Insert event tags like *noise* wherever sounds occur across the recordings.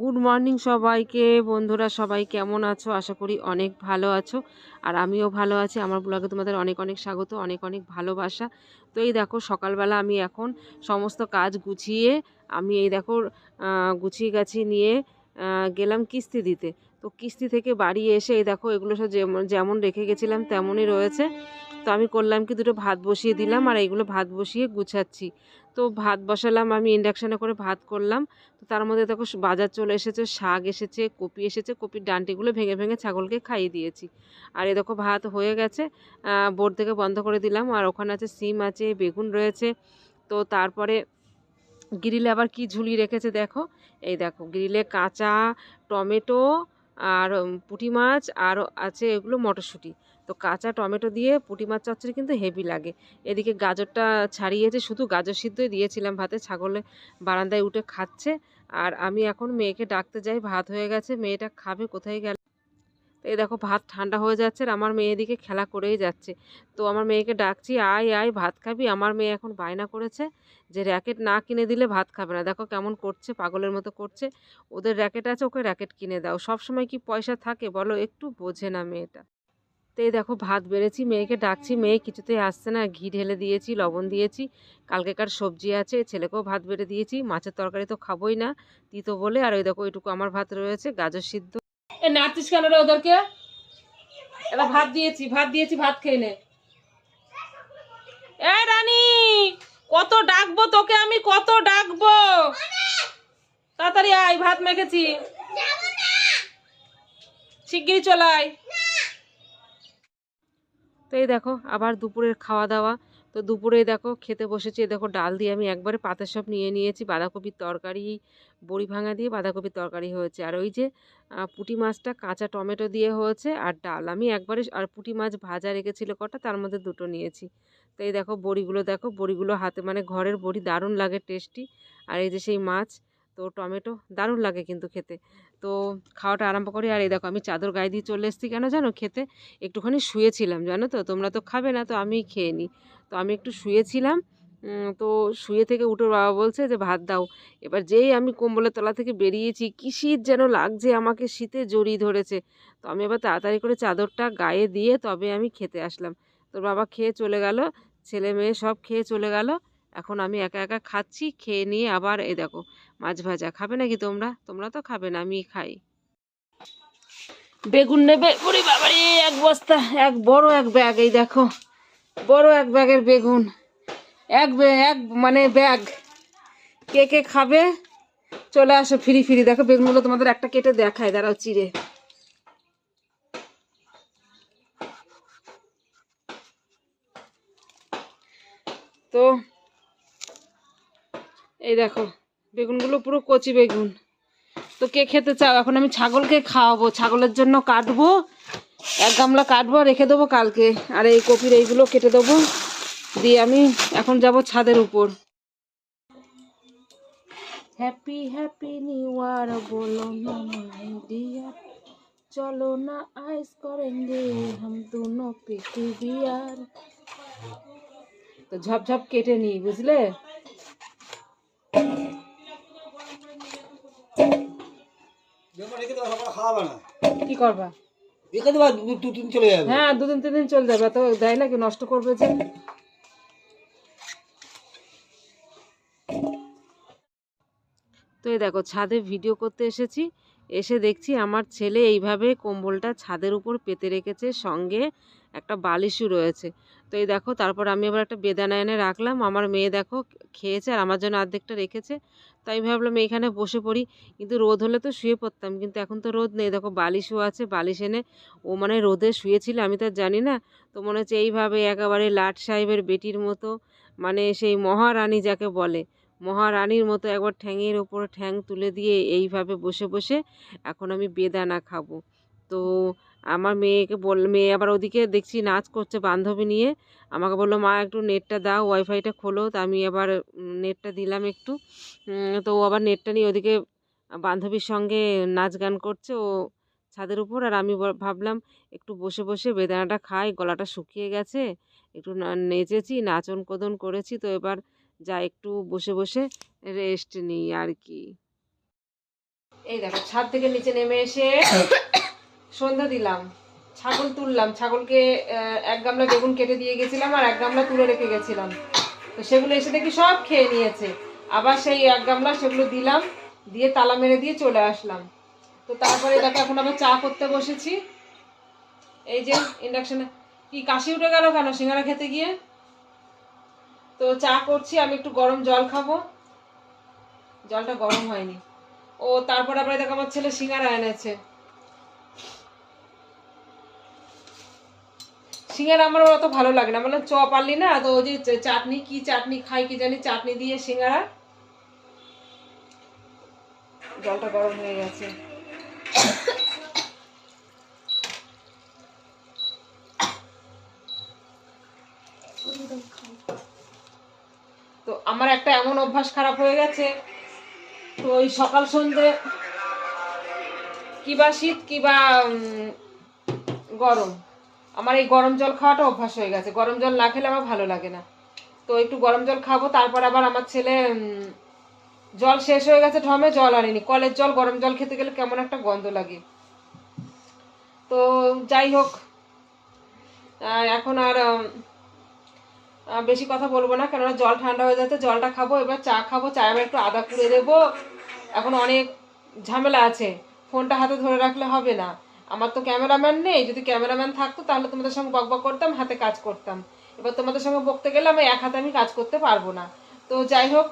Good morning সবাইকে। বন্ধুরা সবাই কেমন আছো? আশা করি অনেক ভালো আছো। আর আমিও ভালো আছি। আমার ব্লগে তোমাদের অনেক অনেক স্বাগত, অনেক অনেক ভালোবাসা। তো এই দেখো, সকালবেলা আমি এখন সমস্ত কাজ গুছিয়ে আমি এই দেখো গুছিয়ে গাছিয়ে নিয়ে গেলাম কিস্তি দিতে। তো কিস্তি থেকে বাড়ি এসে এই দেখো এগুলো সব যেমন রেখে গেছিলাম তেমনই রয়েছে। তো আমি করলাম কি দুটো ভাত বসিয়ে দিলাম আর এইগুলো ভাত বসিয়ে গুছাচ্ছি। তো ভাত বসালাম, আমি ইন্ডাকশানে করে ভাত করলাম। তো তার মধ্যে দেখো বাজার চলে এসেছে, শাক এসেছে, কপি এসেছে, কপির ডান্টিগুলো ভেঙে ভেঙে ছাগলকে খাইয়ে দিয়েছি। আর এ দেখো ভাত হয়ে গেছে বোর্ড থেকে বন্ধ করে দিলাম। আর ওখানে আছে সিম আছে, বেগুন রয়েছে। তো তারপরে গ্রিলে আবার কি ঝুলি রেখেছে দেখো? এই দেখো, গ্রিলে কাঁচা, টমেটো আর পুঁটি মাছ আর আছে এগুলো মটরশুঁটি। তো কাঁচা টমেটো দিয়ে পুঁটি মাছ চচ্চড়ি কিন্তু হেভি লাগে। এদিকে গাজরটা ছাড়িয়েছে, শুধু গাজর সিদ্ধই দিয়েছিলাম ভাতে, ছাগলে বারান্দায় উঠে খাচ্ছে। আর আমি এখন মেয়েকে ডাকতে যাই, ভাত হয়ে গেছে, মেয়েটা খাবে, কোথায় গেল? তো এই দেখো ভাত ঠান্ডা হয়ে যাচ্ছে আর আমার মেয়ে এদিকে খেলা করেই যাচ্ছে। তো আমার মেয়েকে ডাকছি, আয় আয়, ভাত খাবি? আমার মেয়ে এখন বায়না করেছে যে র্যাকেট না কিনে দিলে ভাত খাবে না। দেখো কেমন করছে, পাগলের মতো করছে। ওদের র্যাকেট আছে, ওকে র্যাকেট কিনে দাও। সব সময় কি পয়সা থাকে বলো? একটু বোঝে না মেয়েটা। তো দেখো ভাত বেড়েছি, মেয়েকে ডাকছি। মেয়ে কিছুতেই আসছে না। ঘি ঢেলে দিয়েছি, লবণ দিয়েছি, কালকেকার সবজি আছে, ছেলেকেও ভাত বেড়ে দিয়েছি, মাছের তরকারি তো খাবোই না, তিতো বলে। আর ওই দেখো ওইটুকু আমার ভাত রয়েছে, গাজর সিদ্ধ। এ নাড়ছিস কেন রে ওদেরকে? এবার ভাত দিয়েছি ভাত দিয়েছি, ভাত খেয়ে নে। এ রানী, কত ডাকবো তোকে আমি, কত ডাকবো? তাড়াতাড়ি আয়, ভাত মেখেছি। শিগগিরই চলাই তো এই দেখো, আবার দুপুরের খাওয়া দাওয়া। তো দুপুরে দেখো খেতে বসেছি দেখো ডাল দিয়ে আমি একবারে পাতা সব নিয়ে নিয়েছি, বাঁধাকপির তরকারি, বড়ি ভাঙা দিয়ে বাঁধাকপির তরকারি হয়েছে। আর ওই যে পুঁটি মাছটা কাঁচা টমেটো দিয়ে হয়েছে আর ডাল। আমি একবারে আর পুঁটি মাছ ভাজা রেখেছিল কটা, তার মধ্যে দুটো নিয়েছি। তো এই দেখো বড়িগুলো দেখো বড়িগুলো হাতে মানে ঘরের বড়ি দারুণ লাগে, টেস্টি। আর এই যে সেই মাছ তো টমেটো দারুণ লাগে কিন্তু খেতে। তো খাওয়াটা আরম্ভ করি। আর এই দেখো আমি চাদর গায়ে দিয়ে চলে এসেছি কেন জানো? খেতে। একটুখানি শুয়েছিলাম, জানো তো? তোমরা তো খাবে না, তো আমিই খেয়ে নিই। তো আমি একটু শুয়েছিলাম। তো শুয়ে থেকে উঠে বাবা বলছে যে, ভাত দাও। এবার যেই আমি কম্বলের তলা থেকে বেরিয়েছি, কি শীত যেন লাগছে আমাকে শীতে জড়িয়ে ধরেছে। তো আমি এবার তাড়াতাড়ি করে চাদরটা গায়ে দিয়ে তবে আমি খেতে আসলাম। তোর বাবা খেয়ে চলে গেল, ছেলে মেয়ে সব খেয়ে চলে গেল। এখন আমি একা একা খাচ্ছি, খেয়ে নিয়ে আবার এই দেখো, মাছ ভাজা খাবে নাকি তোমরা? তোমরা তো খাবে না আমি খাই। বেগুন নেবে? ওরে বাবারে এক বস্তা, এক বড় এক ব্যাগ, এই দেখো, বড় এক ব্যাগের বেগুন। এক এক মানে ব্যাগ। কে কে খাবে? চলে আসো ফিরি ফিরি, দেখো বেগুনগুলো তোমাদের একটা কেটে দেখায়, দাঁড়াও চিড়ে। তো এই দেখো, বেগুনগুলো পুরো কচি বেগুন। তো কে খেতে চাও? এখন আমি ছাগলকে খাওয়াবো। ছাগলের জন্য কাটবো, এক গামলা কাটবো রেখে দেবো কালকে। আর এই কপির এইগুলো কেটে দেবো। দিয়ে আমি এখন যাব ছাদের উপর। হ্যাপি হ্যাপি নিউ ইয়ার বলো না মাই ডিয়ার চলো না আইস করেন হাম দুনো তো ঝপঝপ কেটে নিই, বুঝলে? কি করবা? রেখে দেবা দু দু চলে যাবে। হ্যাঁ দুদিন তিন দিন চলে যাবে তো দেয় নাকি নষ্ট করবে যে? তো এই দেখো ছাদে ভিডিও করতে এসেছি। এসে দেখছি আমার ছেলে এইভাবে কম্বলটা ছাদের উপর পেতে রেখেছে, সঙ্গে একটা বালিশও রয়েছে। তো এই দেখো, তারপর আমি আবার একটা বেদানা এনে রাখলাম। আমার মেয়ে দেখো, খেয়েছে আর আমার জন্য অর্ধেকটা রেখেছে। তাই ভাবলাম এইখানে বসে পড়ি। কিন্তু রোদ হলে তো শুয়ে পড়তাম, কিন্তু এখন তো রোদ নেই। দেখো, বালিশও আছে, বালিশ এনে ও মানে রোদে শুয়েছিল, আমি তো জানি না। তো মনে হচ্ছে এইভাবে একেবারে লাট সাহেবের বেটির মতো মানে সেই মহারানী যাকে বলে। মহারানীর মতো একবার ঠ্যাঙের ওপর ঠ্যাং তুলে দিয়ে এইভাবে বসে বসে এখন আমি বেদানা খাব। তো আমার মেয়েকে বল, মেয়ে আবার ওদিকে দেখছি নাচ করছে বান্ধবী নিয়ে। আমাকে বলল, মা, একটু নেটটা দাও, ওয়াইফাইটা খোলো। তা আমি আবার নেটটা দিলাম একটু। তো ও আবার নেটটা নিয়ে ওদিকে বান্ধবীর সঙ্গে নাচ গান করছে ও ছাদের উপর। আর আমি ভাবলাম, একটু বসে বসে বেদানাটা খাই, গলাটা শুকিয়ে গেছে, একটু নেচেছি নাচন কোদন করেছি। তো এবার যা একটু বসে বসে রেস্ট নিই আর কি এই দেখো, ছাদ থেকে নিচে নেমে এসে সন্ধ্যা দিলাম। ছাগল তুললাম। ছাগলকে এক গামলা বেগুন কেটে দিয়ে গেছিলাম আর এক গামলা তুলে রেখে গেছিলাম। তো সেগুলো এসে দেখি সব খেয়ে নিয়েছে। আবার সেই এক গামলা সেগুলো দিলাম, দিয়ে তালা মেরে দিয়ে চলে আসলাম। তো তারপরে দেখো, এখন আবার চা করতে বসেছি। এই যে ইন্ডাকশনে কি কাশি উঠে গেল কেন? সিঙ্গারা খেতে গিয়ে? তো চা করছি আমি একটু গরম জল খাব। জলটা গরম হয়নি। ও তারপর আবার দেখো আমার ছেলে সিঙ্গারা এনেছে। সিঙ্গারা আমার অত ভালো লাগে না। মানে চপ আনলি না তো ওই যে চাটনি কি চাটনি খাই কি জানি চাটনি দিয়ে সিঙ্গারা। জলটা গরম হয়ে গেছে। *coughs* আমার একটা এমন অভ্যাস খারাপ হয়ে গেছে। তো ওই সকাল সন্ধে কিবা শীত কিবা গরম। আমার এই গরম জল খাওয়াটা অভ্যাস হয়ে গেছে। গরম জল না খেলে আমার ভালো লাগে না। তো একটু গরম জল খাব, তারপর আবার আমার ছেলে জল শেষ হয়ে গেছে, ঢমে জল আনেনি। কলের জল, গরম জল খেতে গেলে কেমন একটা গন্ধ লাগে। তো যাই হোক এখন আর বেশি কথা বলব না, কেননা জল ঠান্ডা হয়ে যাচ্ছে, জলটা খাব, এবার চা খাব, চা এবার একটু আদা পুড়ে দেবো। এখন অনেক ঝামেলা আছে, ফোনটা হাতে ধরে রাখলে হবে না। আমার তো ক্যামেরাম্যান নেই, যদি ক্যামেরাম্যান থাকতো তাহলে তোমাদের সঙ্গে বক বক করতাম, হাতে কাজ করতাম। এবার তোমাদের সঙ্গে বকতে গেলে আমি এক হাতে আমি কাজ করতে পারব না। তো যাই হোক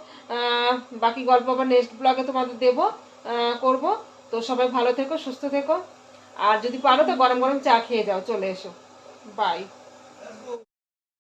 বাকি গল্প আবার নেক্সট ব্লগে তোমাদের দেবো করব। তো সবাই ভালো থেকো, সুস্থ থেকো। আর যদি পারো তো গরম গরম চা খেয়ে যাও, চলে এসো। বাই